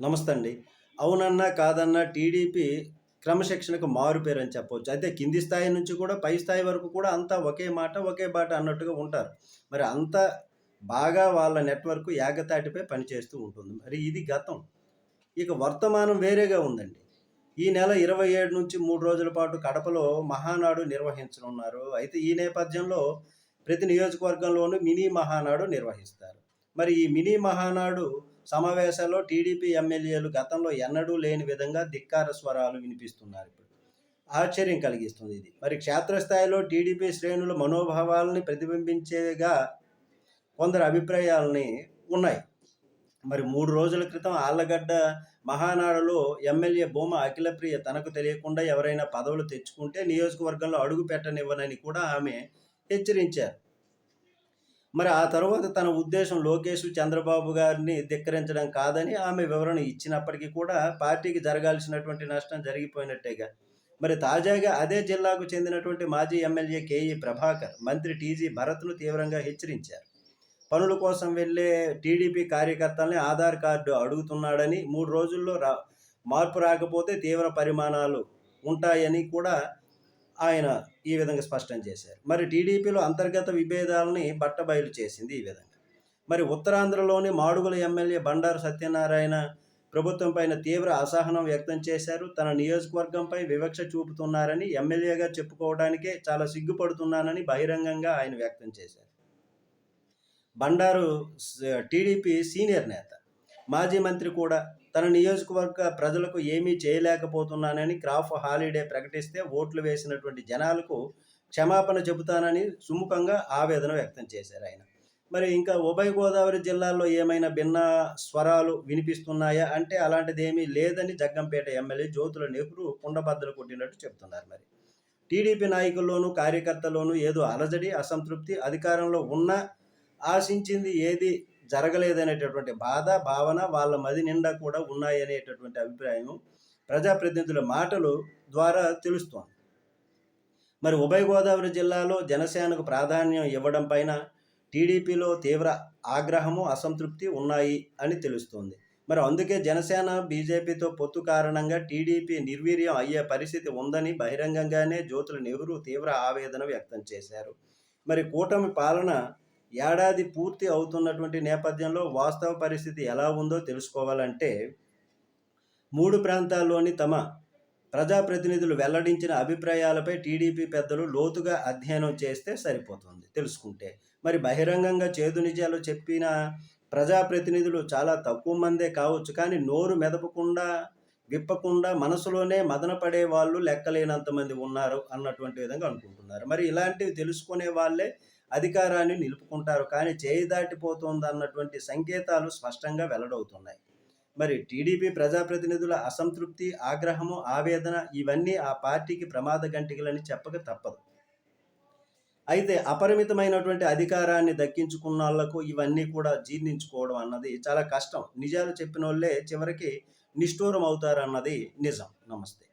నమస్తే అండి అవునన్నా కాదన్నా టీడీపీ క్రమశిక్షణకు మారు పేరు అని చెప్పవచ్చు అయితే కింది స్థాయి నుంచి కూడా పై స్థాయి వరకు కూడా అంతా ఒకే మాట ఒకే బాట అన్నట్టుగా ఉంటారు. మరి అంత బాగా వాళ్ళ నెట్వర్క్ ఏకతాటిపై పనిచేస్తూ ఉంటుంది. మరి ఇది గతం. ఇక వర్తమానం వేరేగా ఉందండి. ఈ నెల ఇరవై ఏడు నుంచి మూడు రోజుల పాటు కడపలో మహానాడు నిర్వహించనున్నారు. అయితే ఈ నేపథ్యంలో ప్రతి నియోజకవర్గంలోనూ మినీ మహానాడు నిర్వహిస్తారు. మరి ఈ మినీ మహానాడు సమావేశాల్లో టీడీపీ ఎమ్మెల్యేలు గతంలో ఎన్నడూ లేని విధంగా ధిక్కార స్వరాలు వినిపిస్తున్నారు ఇప్పుడు. ఆశ్చర్యం కలిగిస్తుంది ఇది. మరి క్షేత్రస్థాయిలో టీడీపీ శ్రేణుల మనోభావాలని ప్రతిబింబించేగా కొందరు అభిప్రాయాలని ఉన్నాయి. మరి మూడు రోజుల క్రితం ఆళ్ళగడ్డ మహానాడులో ఎమ్మెల్యే భూమ అఖిలప్రియ తనకు తెలియకుండా ఎవరైనా పదవులు తెచ్చుకుంటే నియోజకవర్గంలో అడుగు పెట్టనివ్వనని కూడా ఆమె హెచ్చరించారు. మరి ఆ తర్వాత తన ఉద్దేశం లోకేష్ చంద్రబాబు గారిని ధిక్కరించడం కాదని ఆమె వివరణ ఇచ్చినప్పటికీ కూడా పార్టీకి జరగాల్సినటువంటి నష్టం జరిగిపోయినట్టేగా. మరి తాజాగా అదే జిల్లాకు చెందినటువంటి మాజీ ఎమ్మెల్యే కేఈ ప్రభాకర్ మంత్రి టీజీ భరత్ను తీవ్రంగా హెచ్చరించారు. పనుల కోసం వెళ్ళే టీడీపీ కార్యకర్తల్ని ఆధార్ కార్డు అడుగుతున్నాడని మూడు రోజుల్లో రా మార్పు రాకపోతే తీవ్ర పరిమాణాలు ఉంటాయని కూడా ఆయన ఈ విధంగా స్పష్టం చేశారు. మరి టీడీపీలో అంతర్గత విభేదాలని బట్టబయలు చేసింది ఈ విధంగా. మరి ఉత్తరాంధ్రలోని మాడుగుల ఎమ్మెల్యే బండారు సత్యనారాయణ ప్రభుత్వం పైన తీవ్ర అసహనం వ్యక్తం చేశారు. తన నియోజకవర్గంపై వివక్ష చూపుతున్నారని ఎమ్మెల్యేగా చెప్పుకోవడానికే చాలా సిగ్గుపడుతున్నానని బహిరంగంగా ఆయన వ్యక్తం చేశారు. బండారు టీడీపీ సీనియర్ నేత మాజీ మంత్రి కూడా తన నియోజకవర్గ ప్రజలకు ఏమీ చేయలేకపోతున్నానని క్రాఫ్ హాలిడే ప్రకటిస్తే ఓట్లు వేసినటువంటి జనాలకు క్షమాపణ చెబుతానని సుముఖంగా ఆవేదన వ్యక్తం చేశారు ఆయన. మరి ఇంకా ఉభయ గోదావరి జిల్లాల్లో ఏమైనా భిన్న స్వరాలు వినిపిస్తున్నాయా? అంటే అలాంటిది ఏమీ లేదని జగ్గంపేట ఎమ్మెల్యే జ్యోతుల నెహ్రూ కుండబద్దలు కొట్టినట్టు చెప్తున్నారు మరి. టీడీపీ నాయకుల్లోనూ కార్యకర్తల్లోనూ ఏదో అలజడి అసంతృప్తి అధికారంలో ఉన్నా ఆశించింది ఏది? జరగలేదనేటటువంటి బాధ భావన వాళ్ళ మది నిండా కూడా ఉన్నాయనేటటువంటి అభిప్రాయం ప్రజాప్రతినిధుల మాటలు ద్వారా తెలుస్తోంది. మరి ఉభయ గోదావరి జిల్లాలో జనసేనకు ప్రాధాన్యం ఇవ్వడం పైన టీడీపీలో తీవ్ర ఆగ్రహము అసంతృప్తి ఉన్నాయి అని తెలుస్తోంది. మరి అందుకే జనసేన బీజేపీతో పొత్తు కారణంగా టీడీపీ నిర్వీర్యం అయ్యే పరిస్థితి ఉందని బహిరంగంగానే జ్యోతుల నెహ్రూ తీవ్ర ఆవేదన వ్యక్తం చేశారు. మరి కూటమి పాలన ఏడాది పూర్తి అవుతున్నటువంటి నేపథ్యంలో వాస్తవ పరిస్థితి ఎలా ఉందో తెలుసుకోవాలంటే మూడు ప్రాంతాల్లోని తమ ప్రజాప్రతినిధులు వెల్లడించిన అభిప్రాయాలపై టీడీపీ పెద్దలు లోతుగా అధ్యయనం చేస్తే సరిపోతుంది తెలుసుకుంటే. మరి బహిరంగంగా చేదు నిజాలు చెప్పిన ప్రజాప్రతినిధులు చాలా తక్కువ మందే కావచ్చు కానీ నోరు మెదపకుండా విప్పకుండా మనసులోనే మదన పడే వాళ్ళు లెక్కలేనంతమంది ఉన్నారు అన్నటువంటి విధంగా అనుకుంటున్నారు. మరి ఇలాంటివి తెలుసుకునే వాళ్ళే అధికారాన్ని నిలుపుకుంటారు. కానీ చేయి దాటిపోతుంది అన్నటువంటి సంకేతాలు స్పష్టంగా వెల్లడవుతున్నాయి. మరి టీడీపీ ప్రజాప్రతినిధుల అసంతృప్తి ఆగ్రహము ఆవేదన ఇవన్నీ ఆ పార్టీకి ప్రమాద గంటికలని చెప్పక తప్పదు. అయితే అపరిమితమైనటువంటి అధికారాన్ని దక్కించుకున్న వాళ్ళకు ఇవన్నీ కూడా జీర్ణించుకోవడం అన్నది చాలా కష్టం. నిజాలు చెప్పిన వాళ్ళే చివరికి నిష్ఠూరం అవుతారన్నది నిజం. నమస్తే.